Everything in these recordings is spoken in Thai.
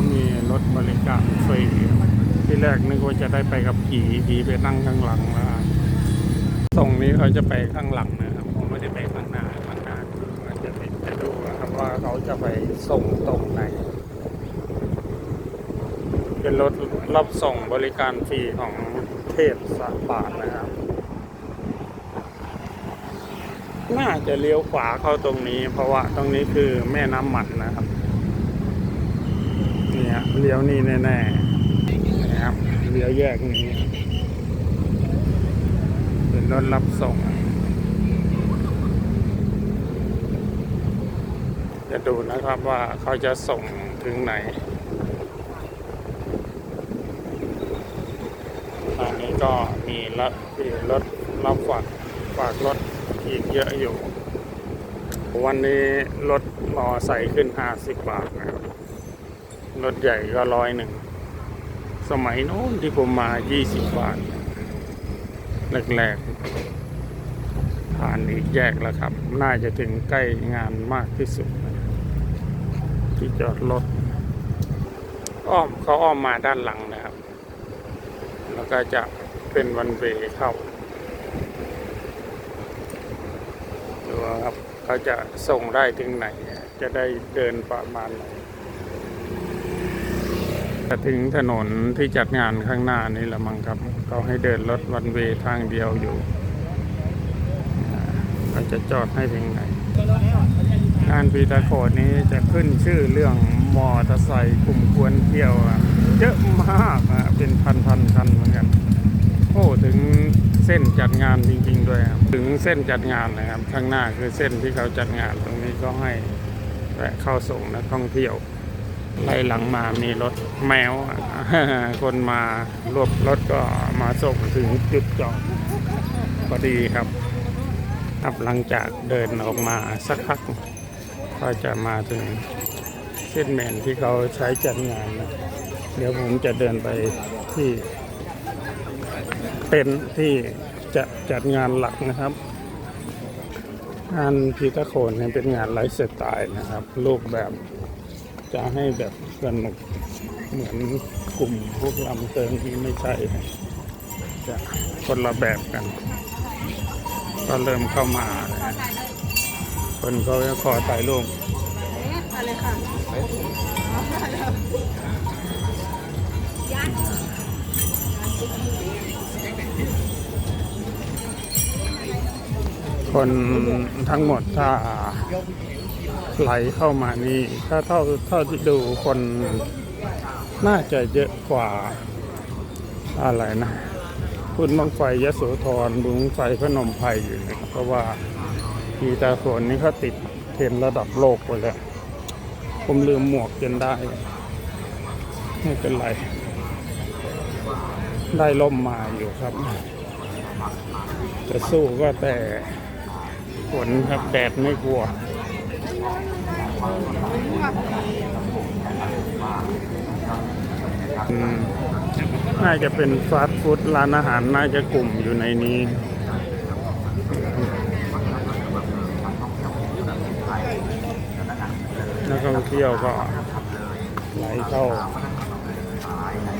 เขามีรถบริการฟรีที่แรกนึกว่าจะได้ไปกับผีผีไปนั่งข้างหลังแล้วตรงนี้เขาจะไปข้างหลังนะครับผมไม่ได้ไปข้างหน้าข้างหน้าก็จะไปจะดูนะครับว่าเขาจะไปส่งตรงไหน เป็นรถรับส่งบริการฟรีของเทศสบาทนะครับน่าจะเลี้ยวขวาเข้าตรงนี้ เพราะว่าตรงนี้คือแม่น้ำหมันนะครับ เลี้ยวนี่แน่ๆนะครับเลี้ยวแยกนี้เป็นรถรับส่ง จะดูนะครับว่าเขาจะส่งถึงไหนทางนี้ก็มีรถมีรถรับฝากฝากรถอีกเยอะอยู่ วันนี้รถมอใส่ขึ้น 50 บาทนะครับ รถใหญ่ก็ร้อยหนึ่ง สมัยโน้นที่ผมมา 20 บาทแรกๆผ่านอีกแยกแล้วครับ น่าจะถึงใกล้งานมากที่สุด ที่จอดรถ อ้อมเขาอ้อมมาด้านหลังนะครับ แล้วก็จะเป็นวันเวเข้าดูครับ เขาจะส่งได้ถึงไหน จะได้เดินประมาณไหน จะถึงถนนที่จัดงานข้างหน้านี่ละมั้งครับเขาให้เดินรถวันเวทางเดียวอยู่เขาจะจอดให้ถึงไหนงานปีตาโขดนี้จะขึ้นชื่อเรื่องมอเตอร์ไซค์กลุ่มควรเที่ยวเยอะมากอะเป็นพันพันคันเหมือนกัน โอ้ถึงเส้นจัดงานจริง ๆ ด้วยครับถึงเส้นจัดงานนะครับ ข้างหน้าคือเส้นที่เขาจัดงานตรงนี้ก็ให้แวะเข้าส่งนักท่องเที่ยว ไล่หลังมามีรถแมว คนมารวบรถก็มาส่งถึงจุดจอดพอดีครับครับหลังจากเดินออกมาสักพัก ก็จะมาถึงเส้นแมนที่เขาใช้จัดงานนะเดี๋ยวผมจะเดินไปที่เต็นที่จะจัดงานหลักนะครับงานพีตะโคนเนี่ยเป็นงานไลฟ์สไตล์นะครับ รูปแบบ จะให้แบบสนุกเหมือนกลุ่มพวกลำเติงที่ไม่ใช่ จะคนละแบบกัน ก็เริ่มเข้ามานะคนก็จะขอถ่ายรูปอะไรค่ะคนทั้งหมดถ้า ไหลเข้ามานี่ถ้าเท่าเท่าที่ดูคนน่าจะเยอะกว่าอะไรนะคุณบังไฟยโสธรบุงไฟพนมไพรอยู่นะครับเพราะว่าพีตาโขนนี่เขาติดเทรนระดับโลกไปแล้วผมลืมหมวกจนได้ ไม่เป็นไร ได้ล่มมาอยู่ครับ จะสู้ก็แต่ฝนครับแดดไม่กลัว น่าจะเป็นฟาสต์ฟู้ดร้านอาหารน่าจะกลุ่มอยู่ในนี้นักท่องเที่ยวก็ไหลเข้า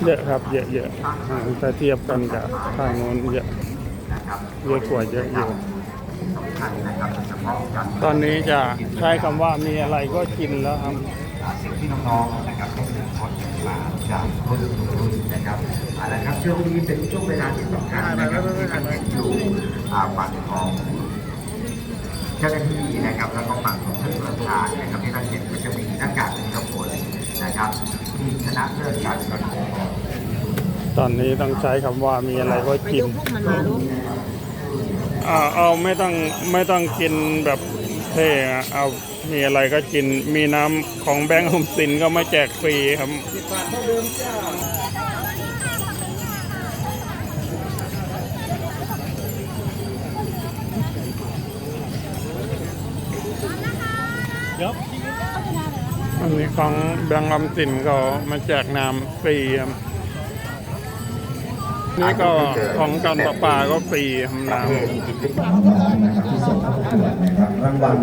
เยอะครับเยอะเยอะถ้าเทียบกันกับทางโน้นเยอะเยอะกว่าเยอะอยู่ ตอนนี้จะใช้คำว่ามีอะไรก็กินแล้วครับ สิ่งที่น้องๆนะครับก็เป็นคนมาจากรุ่นสู่รุ่นนะครับเอาละครับช่วงนี้เป็นช่วงเวลาที่สำคัญนะครับที่ท่านเห็นอยู่อ่าฝั่งของเจ้าหน้าที่นะครับแล้วก็ฝั่งของท่านประธานนะครับที่ท่านเห็นก็จะมีหน้ากากนิรภัยนะครับที่ชนะเลิศการประกวดตอนนี้ต้องใช้คำว่ามีอะไรก็ไปกินดูพวกมันมาดู อ่าเอาไม่ต้องไม่ต้องกินแบบเท่อะเอามีอะไรก็กินมีน้ำของแบงค์ออมสินก็มาแจกฟรีครับอันนี้ของแบงค์ออมสินก็มาแจกน้ำฟรีครับ นี่ก็ของการประปาก็ฟรีครับน้ำนะครับที่ส่งเข้าประกวดนะครับรางวัล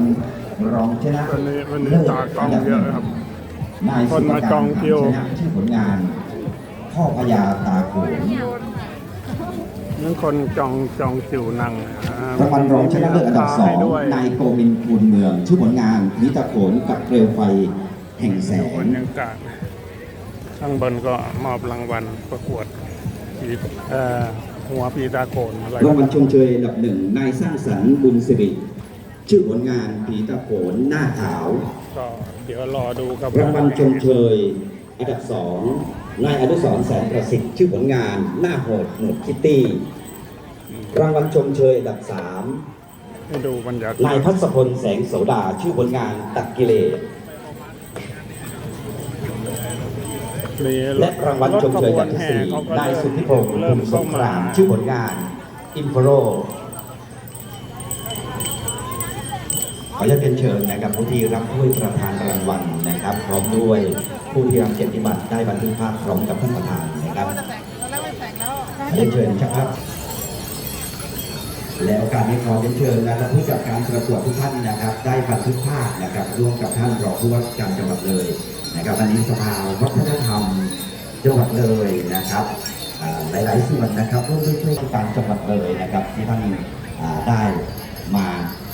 รองชนะวันนี้วันนี้ตากล้องเยอะครับนายคนมาจองคิวชนะชื่อผลงานพ่อพญาตาโขนนั่นคนจองจองคิวนั่งรางวัลรองชนะเลิศอันดับสองนายโกมินคูลเมือง ชื่อผลงานผีตาโขนกับเปลวไฟแห่งแสดูบงรรยากาศข้างบนก็มอบรางวัลประกวด ผีเอ่อหัวปีตาโขนอะไรรางวัลชมเชยอันดับหนึ่งนายสร้างสรรค์บุญสิริชื่อผลงานผีตาโขนหน้าขาวก็เดี๋ยวรอดูครับรางวัลชมเชยอันดับสองนายอนุสรณ์แสนประสิทธิ์ชื่อผลงานหน้าโหดหนวดคิตตี้รางวัลชมเชยอันดับสามให้ดูบรรยากาศนายพัศพลแสงโสดาชื่อผลงานตักกิเลส มี และรางวัลชมเชยอันดับที่สี่นายสุทธิพงศ์ภูมิสงครามชื่อผลงาน อินฟโรขออนุญาตเป็นเชิญนะครับผู้ที่รับถ้วยประธานรางวัลนะครับ พร้อมด้วยผู้ที่รับเกียรติบัตรได้บันทึกภาพพร้อมกับท่านประธานนะครับเรียนเชิญครับ และโอกาสนี้ขอเรียนเชิญนะครับผู้จัดการประกวดทุกท่านนะครับ ได้บันทึกภาพนะครับ ร่วมกับท่านรองผู้ว่าการจังหวัดเลย นะครับอันนี้สภาวัฒนธรรมจังหวัดเลยนะครับหลายๆส่วนนะครับร่วมด้วยช่วยการจังหวัดเลยนะครับ ที่ท่านได้มา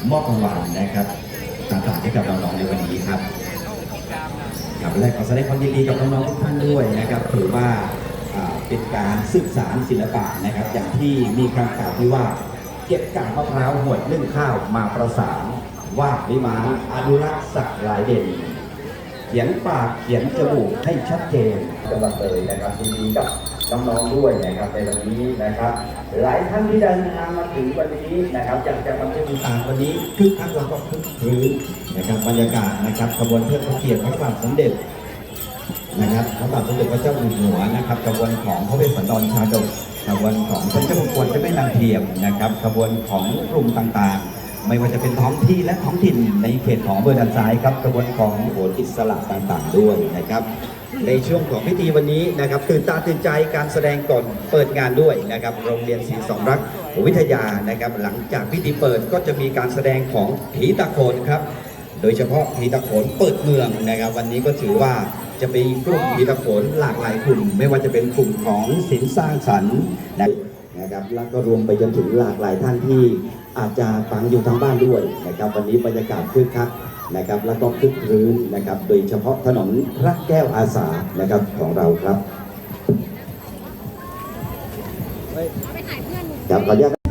มอบรางวัลนะครับต่างๆให้กับน้องๆในวันนี้ครับครับและขอแสดงความยินดีกับน้องๆทุกท่านด้วยนะครับถือว่าเป็นการสืบสารศิลปะนะครับ อย่างที่มีคำกล่าวที่ว่าเก็บกากมะพร้าวหวดนึ่งข้าวมาประสานวาดวิมานอนุรักษ์สักลายเด่น ขียนปากเขียนจมูกให้ชัดเจนจังหวัดเลยนะครับยินดีกับน้องๆด้วยนะครับในวันนี้นะครับ หลายท่านที่เดินทางมาถึงวันนี้นะครับอยากจะมาเที่ยวต่างวันนี้คึกคักแล้วก็คึกคืนนะครับบรรยากาศนะครับขบวนเพื่อพระเกียรติพระบาทสมเด็จนะครับพระบาทสมเด็จพระเจ้าอยู่หัวนะครับขบวนของพระเวสสันดรชาดกขบวนของพระเจ้าพระกวดเจ้าแม่นางเทียมนะครับขบวนของกลุ่มต่างๆ ไม่ว่าจะเป็นท้องที่และท้องถิ่นในเขตของอำเบอร์ดันซ้ายครับขบวนของโหนอิสระต่างๆด้วยนะครับ ในช่วงของพิธีวันนี้นะครับตื่นตาตื่นใจการแสดงก่อนเปิดงานด้วยนะครับ โรงเรียนศรีสองรักวิทยานะครับ หลังจากพิธีเปิดก็จะมีการแสดงของผีตะโขนครับ โดยเฉพาะผีตะโขนเปิดเมืองนะครับ วันนี้ก็ถือว่าจะมีกลุ่มผีตะโขนหลากหลายกลุ่ม ไม่ว่าจะเป็นกลุ่มของศิลป์สร้างสรรค์นะครับ แล้วก็รวมไปจนถึงหลากหลายท่านที่อาจจะฟังอยู่ทางบ้านด้วยนะครับ วันนี้บรรยากาศคึกคักนะครับ แล้วก็คึกครื้นนะครับ โดยเฉพาะถนนพระแก้วอาสานะครับของเราครับครับขออนุญาต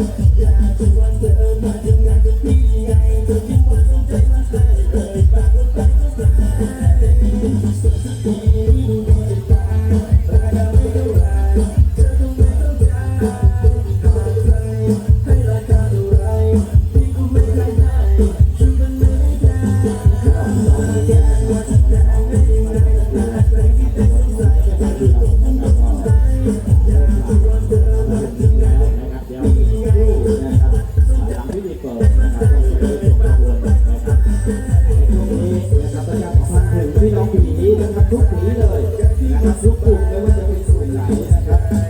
Gracias. นะครับทุกกลุ่มไม่ว่าจะเป็นกลุ่มไหนนะครับ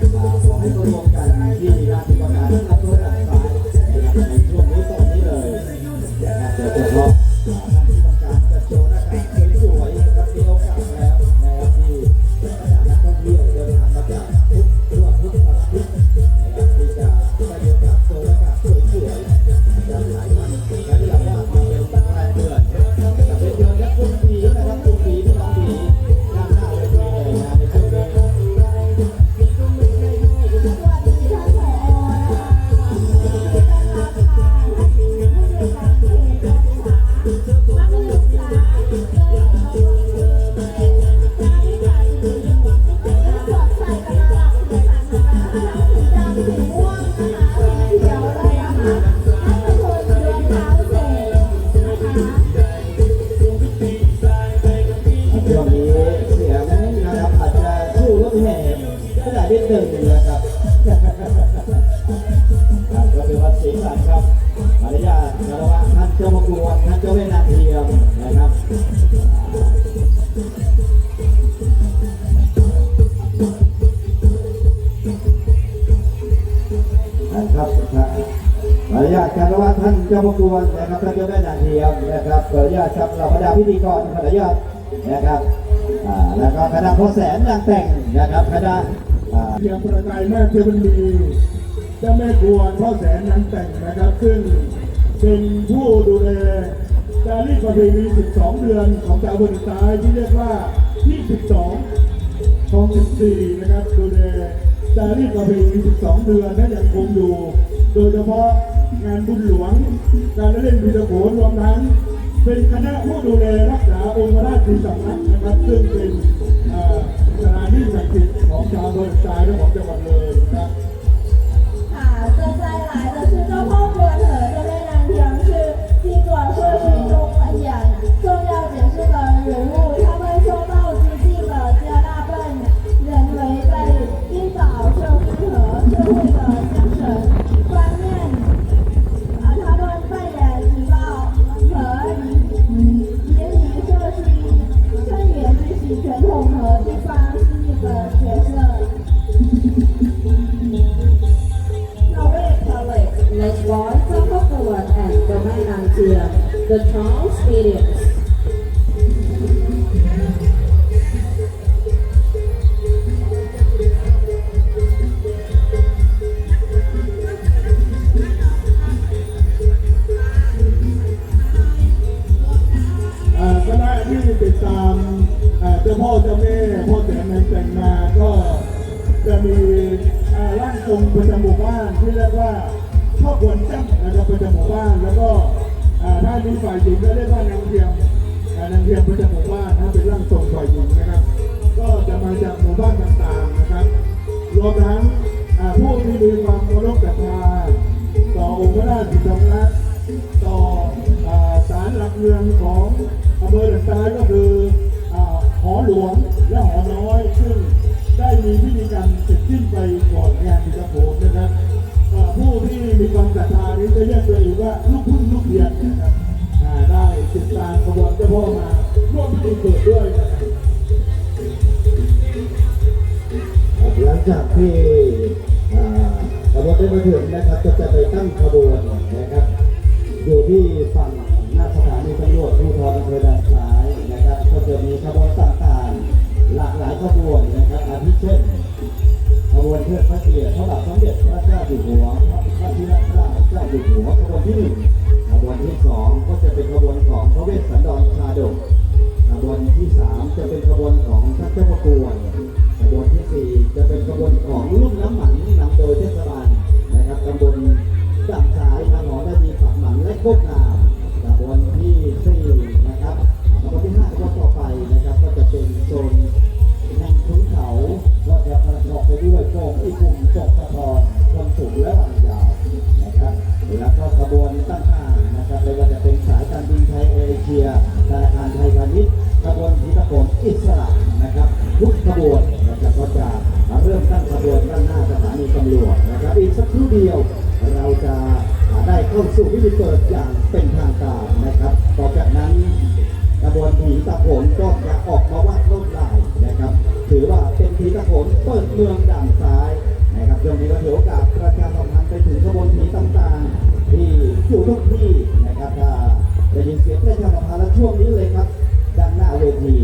มารยาทคารวะท่านเจ้าพระกวนนะครับท่านเจ้าแม่นาเทียมนะครับขออนุญาตครับเราบรรดาพิธีกรขออนุญาตนะครับอ่าแล้วก็คณะพ่อแสนนางแต่งนะครับคณะอ่า เพียงประกายแม่เทวันดีเจ้าแม่กวนพ่อแสนนันแต่งนะครับ ซึ่งเป็นผู้ดูแลจารีตประเพณี12 เดือนของชาวบนซ้ายที่เรียกว่าที่12ของ14นะครับดูแลจารีตประเพณี12 เดือนนั้นยังคงอยู่ โดยเฉพาะ งานบุญหลวง การเล่นวีดโขนรวมทั้งเป็นคณะผู้ดูแลรักษาองค์พระราชิสำนักนะครับซึ่งเป็นสถานที่ศักดิ์สิทธิ์ของชาวเมืองทายและของจังหวัดเลยครับค่ะเจ้าใจหลายแต่ชื่อเจ้าพ่อ the Charles Williams. หลักเมืองของอำเภอเดอนซ้ายก็คือหอหลวงและหอน้อย ซึ่งได้มีพิธีการเสร็จสิ้นไปก่อนงานพิธีโขนนะครับผู้ที่มีความศรัทธานี้จะเรียกตัวเองว่าลูกพึ่งลูกเดียนนะครับได้ติดตามขบวนเจ้าพ่อมาร่วมพิธีเกิดด้วยหลังจากที่อ่าขบวนได้มาถึงนะครับ ก็จะไปตั้งขบวนนะครับ อยู่ที่ฝั่ง รอำเด่านซ้ายนะครับ ก็จะมีขบวนต่างๆ หลากหลายขบวนนะครับอาทิเช่นขบวนเทิดพระเกียรติพระบาทสมเด็จพระเจ้าอยู่หัวพระพิรเกล้าเจ้าอยู่หัวขบวนที่หนึ่งขบวนที่สองก็จะเป็นขบวนของพระเวสสันดรชาดกขบวนที่สามจะเป็นขบวนของท่านเจ้าพระกวนขบวนที่สี่จะเป็นขบวนของลูกน้ำหมันนำโดยเทศบาลนะครับตำบลด่านซ้ายนางหอนาดีปากหมันและโคกงาขบวนที่สี่ ครับวันที่ห้าก็ต่อไปนะครับก็จะเป็นโซนทางขุนเขาก็จะประกอบไปด้วยโป่งอีกลุ่มตกตะทอนลำสูงและลำยาวนะครับแล้วก็กระบวนต่างๆนะครับไม่ว่าจะเป็นสายการบินไทยเอเชียธนาคารไทยพาณิชย์กระบวนที่ตะโอิสระนะครับ ทุกกบวนนรัจะเริ่มตั้งขบวนด้านหน้าสถานีตำรวจนะครับอีกสักครู่เดียวเราจะ ได้เข้าสู่พิธีเปิดอย่างเป็นทางการนะครับต่อจากนั้นกระบวนผีตะโขนก็จะออกมาวาดลวดลายนะครับ ถือว่าเป็นผีตะโขนเปิดเมืองด่านซ้ายนะครับช่วงนี้ก็ถือโอกาสประชาสัมพันธ์ไปถึงขบวนผีต่างๆ ที่อยู่ทุกที่นะครับถ้าได้ยินเสียงประชาสัมพันธ์แล้วช่วงนี้เลยครับด้านหน้าเวที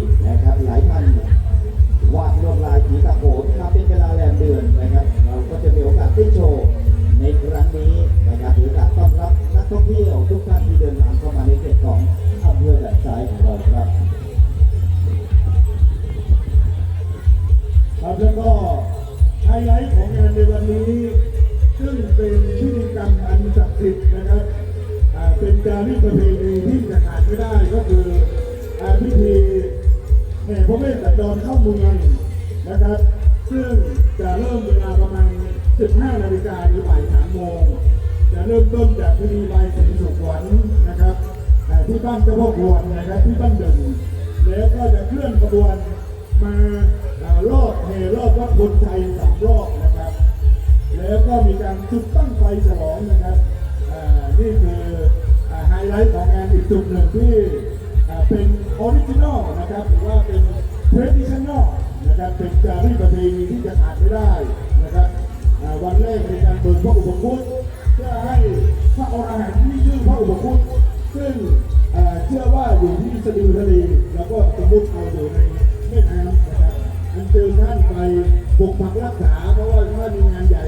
ตั้งไฟฉลองนะครับนี่คือไฮไลท์ของงานอีกจุดหนึ่งที่เป็นออริจินอลนะครับหรือว่าเป็นเทรดิชันแนลนะครับเป็นจารีตประเพณีที่จะขาดไม่ได้นะครับวันแรกในการเปิดพระอุปคุตเพื่อให้พระอรหันต์ที่ชื่อพระอุปคุตซึ่งเชื่อว่าอยู่ที่สะดือทะเลแล้วก็สมมติเอาอยู่ในแม่น้ำนะครับอันเชิญท่านไปปกปักรักษาเพราะว่าถ้ามีงานใหญ่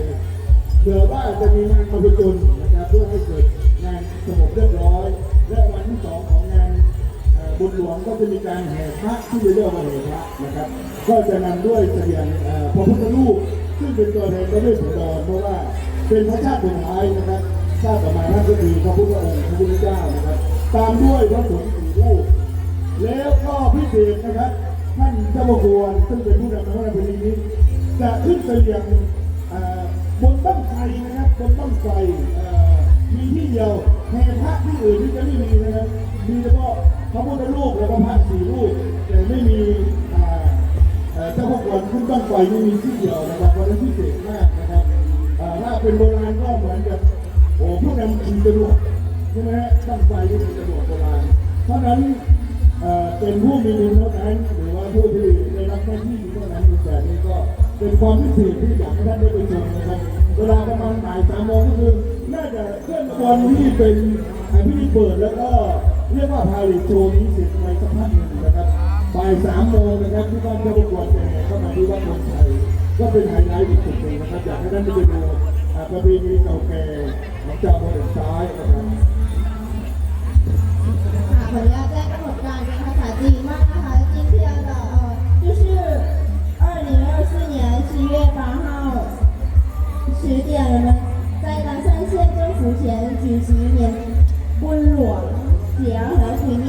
ผื่อว่าจะมีงานประจุนนะครับเพื่อให้เกิดงานสงบเรียบร้อย และวันที่สองของงานบุญหลวงก็จะมีการแห่พระที่เรียกว่าแห่พระนะครับ ก็จะนำด้วยเสบียงพระพุทธรูปซึ่งเป็นตัวแทนพระเวสสันดรเพราะว่าเป็นพระชาติสุดท้ายนะครับชาติต่อมาท่านก็คือพระพุทธองค์พระพุทธเจ้านะครับ ตามด้วยพระสงฆ์สี่รูปแล้วก็พิเศษนะครับท่านเจ้าพระควรซึ่งเป็นผู้นำพระราชพิธีนี้จะขึ้นเสลียงบนต้น ไทรนะครับบนต้นไทรเอ่อมีที่เดียวแห่พระที่อื่นที่จะไม่มีนะครับ มีเฉพาะพระพุทธรูปแล้วก็พระสี่รูปแต่ไม่มีเจ้าพระควรขึ้นต้นไฟไม่มีที่เดียวนะครับวันนี้พิเศษมากนะครับอ่าถ้าเป็นโบราณก็เหมือนกับโอ้ผู้นำขี่จรวดใช่ไหมฮะตั้งไฟก็เป็นจรวดโบราณ เพราะฉะนั้นเอ่อเป็นผู้มีบุญเท่านั้นหรือว่าผู้ที่ได้รับหน้าที่เท่านั้นแต่นี้ก็เป็นความพิเศษที่อยากให้ท่านได้ไปชมนะครับ เวลาประมาณบ่ายสามโมงก็คือน่าจะเคลื่อนขบวนที่เป็นอ่าพิธีเปิดแล้วก็เรียกว่าพาเลทโชว์นี้เสร็จไปสักพักหนึ่งนะครับบ่ายสามโมงนะครับที่บ้านเจ้าประกวดแห่เข้ามาที่วัดพลชัยก็เป็นไฮไลท์อีกจุดหนึ่งนะครับอยากให้ท่านได้ไปดูอ่าประเพณีเก่าแก่ของเจ้าพ่อเด็กซ้ายนะครับ ค่ะขออนุญาตแจ้งกำหนดการเป็นภาษาจีนมากนะคะ今天的呃就是二零二四年七月八号 十点，我们在南山县政府前举行年温暖节和平